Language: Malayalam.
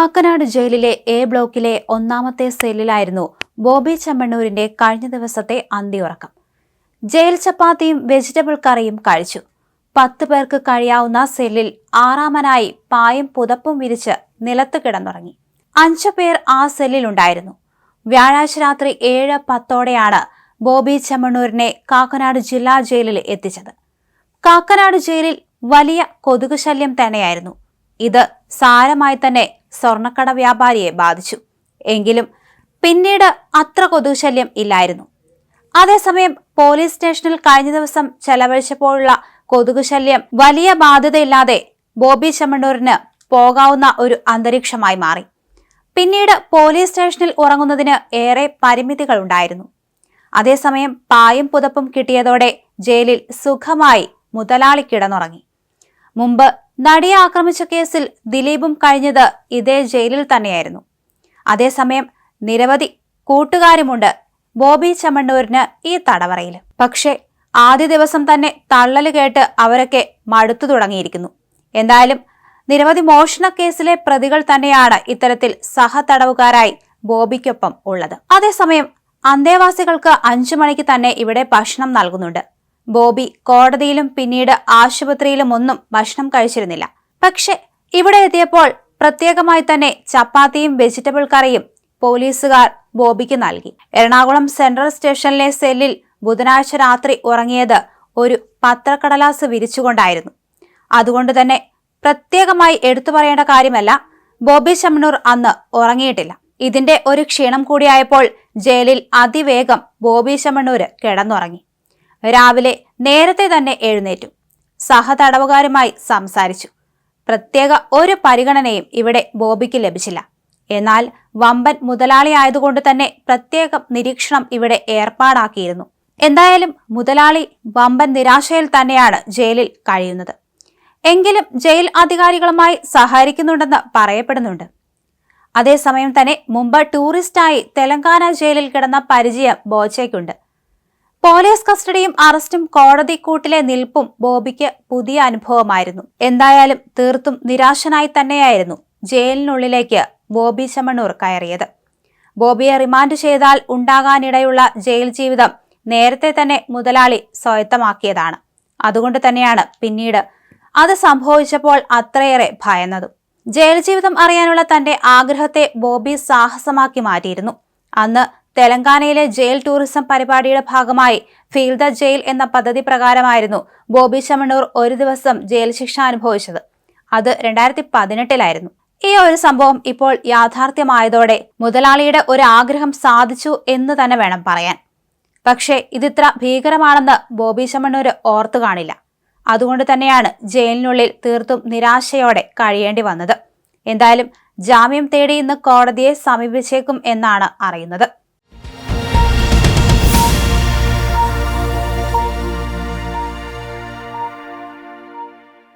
കാക്കനാട് ജയിലിലെ എ ബ്ലോക്കിലെ ഒന്നാമത്തെ സെല്ലിലായിരുന്നു ബോബി ചെമ്മണ്ണൂരിന്റെ കഴിഞ്ഞ ദിവസത്തെ അന്തിയുറക്കം. ജയിൽ ചപ്പാത്തിയും വെജിറ്റബിൾ കറിയും കഴിച്ചു. പത്ത് പേർക്ക് കഴിയാവുന്ന സെല്ലിൽ ആറാമനായി പായും പുതപ്പും വിരിച്ച് നിലത്ത് കിടന്നുറങ്ങി. അഞ്ചു പേർ ആ സെല്ലിലുണ്ടായിരുന്നു. വ്യാഴാഴ്ച രാത്രി ഏഴ് പത്തോടെയാണ് ബോബി ചെമ്മണ്ണൂരിനെ കാക്കനാട് ജില്ലാ ജയിലിൽ എത്തിച്ചത്. കാക്കനാട് ജയിലിൽ വലിയ കൊതുക് ശല്യം തന്നെയായിരുന്നു. ഇത് സാരമായി തന്നെ സ്വർണക്കട വ്യാപാരിയെ ബാധിച്ചു. എങ്കിലും പിന്നീട് അത്ര കൊതുകുശല്യം ഇല്ലായിരുന്നു. അതേസമയം പോലീസ് സ്റ്റേഷനിൽ കഴിഞ്ഞ ദിവസം ചെലവഴിച്ചപ്പോഴുള്ള കൊതുകുശല്യം വലിയ ബാധ്യതയില്ലാതെ ബോബി ചെമ്മണ്ണൂരിന് പോകാവുന്ന ഒരു അന്തരീക്ഷമായി മാറി. പിന്നീട് പോലീസ് സ്റ്റേഷനിൽ ഉറങ്ങുന്നതിന് ഏറെ പരിമിതികൾ ഉണ്ടായിരുന്നു. അതേസമയം പായും പുതപ്പും കിട്ടിയതോടെ ജയിലിൽ സുഖമായി മുതലാളി കിടന്നുറങ്ങി. മുമ്പ് നടിയെ ആക്രമിച്ച കേസിൽ ദിലീപും കഴിഞ്ഞത് ഇതേ ജയിലിൽ തന്നെയായിരുന്നു. അതേസമയം നിരവധി കൂട്ടുകാരുമുണ്ട് ബോബി ചമ്മണ്ണൂരിന് ഈ തടവറയിൽ. പക്ഷേ ആദ്യ ദിവസം തന്നെ തള്ളൽ കേട്ട് അവരൊക്കെ മടുത്തു തുടങ്ങിയിരിക്കുന്നു. എന്തായാലും നിരവധി മോഷണ കേസിലെ പ്രതികൾ തന്നെയാണ് ഇത്തരത്തിൽ സഹതടവുകാരായി ബോബിക്കൊപ്പം ഉള്ളത്. അതേസമയം അന്തേവാസികൾക്ക് അഞ്ചു മണിക്ക് തന്നെ ഇവിടെ ഭക്ഷണം നൽകുന്നുണ്ട്. ബോബി കോടതിയിലും പിന്നീട് ആശുപത്രിയിലും ഒന്നും ഭക്ഷണം കഴിച്ചിരുന്നില്ല. പക്ഷെ ഇവിടെ എത്തിയപ്പോൾ പ്രത്യേകമായി തന്നെ ചപ്പാത്തിയും വെജിറ്റബിൾ കറിയും പോലീസുകാർ ബോബിക്ക് നൽകി. എറണാകുളം സെൻട്രൽ സ്റ്റേഷനിലെ സെല്ലിൽ ബുധനാഴ്ച രാത്രി ഉറങ്ങിയത് ഒരു പത്രക്കടലാസ് വിരിച്ചുകൊണ്ടായിരുന്നു. അതുകൊണ്ട് തന്നെ പ്രത്യേകമായി എടുത്തു പറയേണ്ട കാര്യമല്ല ബോബി ശമണൂർ അന്ന് ഉറങ്ങിയിട്ടില്ല. ഇതിന്റെ ഒരു ക്ഷീണം കൂടിയായപ്പോൾ ജയിലിൽ അതിവേഗം ബോബി ശമണൂര് കിടന്നുറങ്ങി. രാവിലെ നേരത്തെ തന്നെ എഴുന്നേറ്റു. സഹതടവുകാരുമായി സംസാരിച്ചു. പ്രത്യേക ഒരു പരിഗണനയും ഇവിടെ ബോബിക്ക് ലഭിച്ചില്ല. എന്നാൽ വമ്പൻ മുതലാളിയായതുകൊണ്ട് തന്നെ പ്രത്യേകം നിരീക്ഷണം ഇവിടെ ഏർപ്പാടാക്കിയിരുന്നു. എന്തായാലും മുതലാളി വമ്പൻ നിരാശയിൽ തന്നെയാണ് ജയിലിൽ കഴിയുന്നത്. എങ്കിലും ജയിൽ അധികാരികളുമായി സഹകരിക്കുന്നുണ്ടെന്ന് പറയപ്പെടുന്നുണ്ട്. അതേസമയം തന്നെ മുമ്പ് ടൂറിസ്റ്റായി തെലങ്കാന ജയിലിൽ കിടന്ന പരിചയം ബോച്ചയ്ക്കുണ്ട്. പോലീസ് കസ്റ്റഡിയും അറസ്റ്റും കോടതി കൂട്ടിലെ നിൽപ്പും ബോബിക്ക് പുതിയ അനുഭവമായിരുന്നു. എന്തായാലും തീർത്തും നിരാശനായി തന്നെയായിരുന്നു ജയിലിനുള്ളിലേക്ക് ബോബി ചമണൂർ കയറിയത്. ബോബിയെ റിമാൻഡ് ചെയ്താൽ ഉണ്ടാകാനിടയുള്ള ജയിൽ ജീവിതം നേരത്തെ തന്നെ മുതലാളി സ്വായത്തമാക്കിയതാണ്. അതുകൊണ്ട് തന്നെയാണ് പിന്നീട് അത് സംഭവിച്ചപ്പോൾ അത്രയേറെ ഭയന്നതും. ജയിൽ ജീവിതം അറിയാനുള്ള തന്റെ ആഗ്രഹത്തെ ബോബി സാഹസമാക്കി മാറ്റിയിരുന്നു. അന്ന് തെലങ്കാനയിലെ ജയിൽ ടൂറിസം പരിപാടിയുടെ ഭാഗമായി ഫീൽ ദ ജയിൽ എന്ന പദ്ധതി പ്രകാരമായിരുന്നു ബോബി ചമണ്ണൂർ ഒരു ദിവസം ജയിൽ ശിക്ഷ അനുഭവിച്ചത്. അത് രണ്ടായിരത്തി പതിനെട്ടിലായിരുന്നു ഈ ഒരു സംഭവം ഇപ്പോൾ യാഥാർത്ഥ്യമായതോടെ മുതലാളിയുടെ ഒരു ആഗ്രഹം സാധിച്ചു എന്ന് തന്നെ വേണം പറയാൻ. പക്ഷേ ഇതിത്ര ഭീകരമാണെന്ന് ബോബി ചമണ്ണൂര് ഓർത്തു കാണില്ല. അതുകൊണ്ട് തന്നെയാണ് ജയിലിനുള്ളിൽ തീർത്തും നിരാശയോടെ കഴിയേണ്ടി വന്നത്. എന്തായാലും ജാമ്യം തേടി ഇന്ന് കോടതിയെ സമീപിച്ചേക്കും എന്നാണ് അറിയുന്നത്.